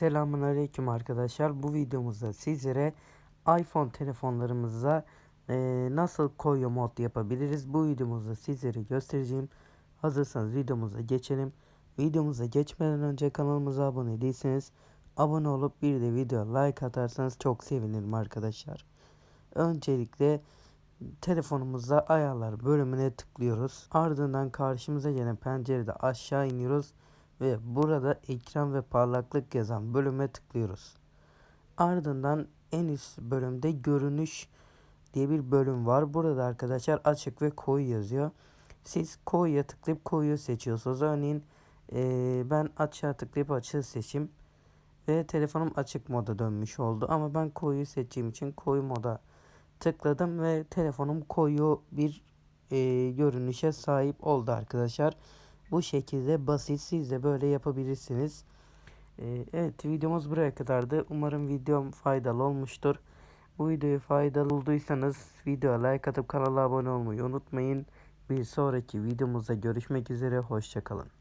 Selamun Aleyküm arkadaşlar. Bu videomuzda sizlere iPhone telefonlarımıza e, nasıl koyu mod yapabiliriz. Bu videomuzda sizlere göstereceğim. Hazırsanız videomuza geçelim. Videomuza geçmeden önce kanalımıza abone değilseniz abone olup bir de video like atarsanız çok sevinirim arkadaşlar. Öncelikle telefonumuzda ayarlar bölümüne tıklıyoruz. Ardından karşımıza gelen pencerede aşağı iniyoruz ve burada ekran ve parlaklık yazan bölüme tıklıyoruz. Ardından en üst bölümde görünüş diye bir bölüm var. Burada arkadaşlar açık ve koyu yazıyor. Siz koyuya tıklayıp koyu seçiyorsunuz. Örneğin eee, ben açığa tıklayıp açığı seçeyim. Ve telefonum açık moda dönmüş oldu. Ama ben koyu seçtiğim için koyu moda tıkladım ve telefonum koyu bir eee, görünüşe sahip oldu arkadaşlar. Bu şekilde basit siz de böyle yapabilirsiniz. Ee, evet videomuz buraya kadardı. Umarım videom faydalı olmuştur. Bu videoyu faydalı bulduysanız videoya like atıp kanala abone olmayı unutmayın. Bir sonraki videomuzda görüşmek üzere. Hoşçakalın.